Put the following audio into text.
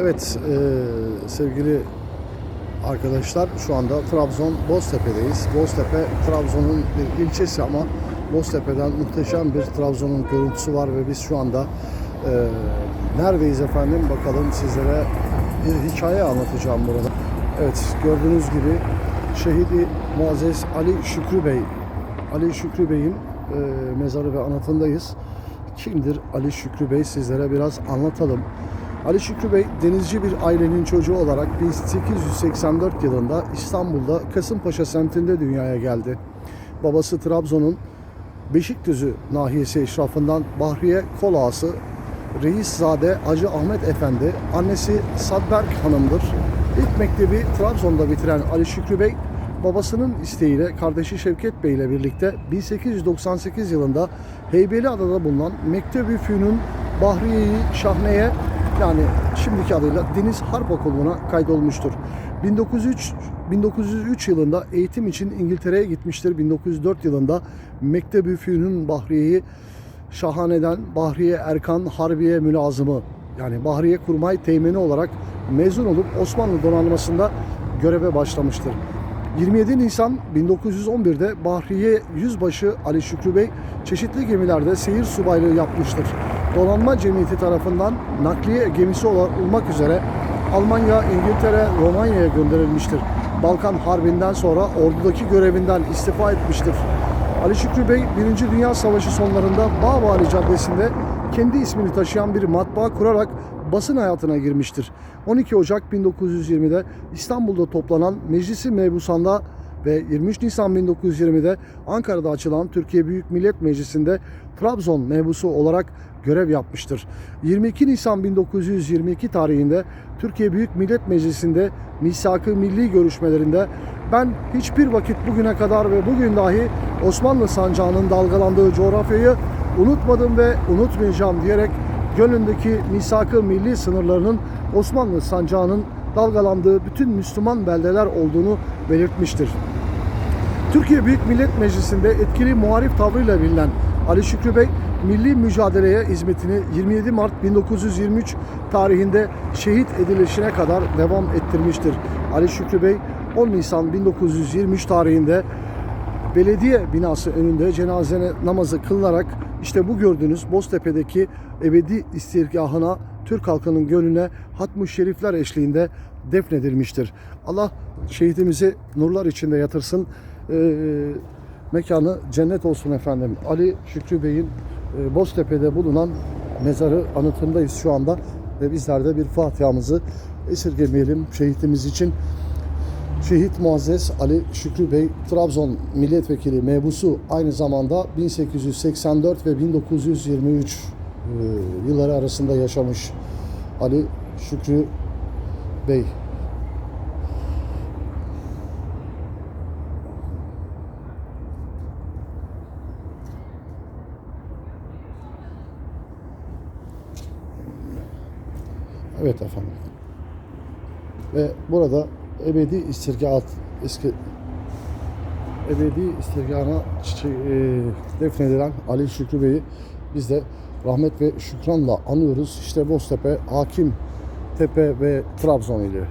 Evet e, sevgili arkadaşlar şu anda Trabzon Boztepe'deyiz. Boztepe Trabzon'un bir ilçesi ama Boztepe'den muhteşem bir Trabzon'un görüntüsü var ve biz şu anda e, neredeyiz efendim bakalım sizlere bir hikaye anlatacağım burada. Evet gördüğünüz gibi şehidi Muazzez Ali Şükrü Bey Ali Şükrü Bey'in e, mezarı ve anıtındayız. Kimdir Ali Şükrü Bey sizlere biraz anlatalım. Ali Şükrü Bey denizci bir ailenin çocuğu olarak 1884 yılında İstanbul'da Kasımpaşa semtinde dünyaya geldi. Babası Trabzon'un Beşikdüzü nahiyesi eşrafından Bahriye Kolağası Reiszade Hacı Ahmet Efendi, annesi Sadberk Hanım'dır. İlk mektebi Trabzon'da bitiren Ali Şükrü Bey, babasının isteğiyle kardeşi Şevket Bey ile birlikte 1898 yılında Heybeliada'da bulunan Mektebi Fünun Bahriye-i Şahne'ye yani şimdiki adıyla Deniz Harp Okulu'na kaydolmuştur. 1903 1903 yılında eğitim için İngiltere'ye gitmiştir. 1904 yılında Mektebi Fünun Bahriye'yi Şahane'den Bahriye Erkan Harbiye mülazımı yani Bahriye Kurmay Teğmeni olarak mezun olup Osmanlı donanmasında göreve başlamıştır. 27 Nisan 1911'de Bahriye Yüzbaşı Ali Şükrü Bey çeşitli gemilerde seyir subaylığı yapmıştır. Donanma Cemiyeti tarafından nakliye gemisi olmak üzere Almanya, İngiltere, Romanya'ya gönderilmiştir. Balkan Harbi'nden sonra ordudaki görevinden istifa etmiştir. Ali Şükrü Bey 1. Dünya Savaşı sonlarında Bağbali Caddesi'nde kendi ismini taşıyan bir matbaa kurarak basın hayatına girmiştir. 12 Ocak 1920'de İstanbul'da toplanan Meclisi Mebusan'da ve 23 Nisan 1920'de Ankara'da açılan Türkiye Büyük Millet Meclisi'nde Trabzon mebusu olarak görev yapmıştır. 22 Nisan 1922 tarihinde Türkiye Büyük Millet Meclisi'nde misak-ı milli görüşmelerinde ben hiçbir vakit bugüne kadar ve bugün dahi Osmanlı sancağının dalgalandığı coğrafyayı unutmadım ve unutmayacağım diyerek gönlündeki misak-ı milli sınırlarının Osmanlı sancağının dalgalandığı bütün Müslüman beldeler olduğunu belirtmiştir. Türkiye Büyük Millet Meclisi'nde etkili muharif tavrıyla bilinen Ali Şükrü Bey, milli mücadeleye hizmetini 27 Mart 1923 tarihinde şehit edilişine kadar devam ettirmiştir. Ali Şükrü Bey 10 Nisan 1923 tarihinde belediye binası önünde cenaze namazı kılınarak işte bu gördüğünüz Boztepe'deki ebedi istirgahına Türk halkının gönlüne hatmu şerifler eşliğinde defnedilmiştir. Allah şehitimizi nurlar içinde yatırsın. Ee, mekanı cennet olsun efendim. Ali Şükrü Bey'in e, Boztepe'de bulunan mezarı anıtındayız şu anda ve bizler de bir Fatiha'mızı esirgemeyelim şehitimiz için. Şehit Muazzez Ali Şükrü Bey Trabzon milletvekili mebusu aynı zamanda 1884 ve 1923 e, yılları arasında yaşamış Ali Şükrü Bey. Evet efendim. Ve burada ebedi istirgahat eski ebedi istirgahına çiçe- e, defnedilen Ali Şükrü Bey'i biz de rahmet ve şükranla anıyoruz. İşte Boztepe, Hakim Tepe ve Trabzon ili.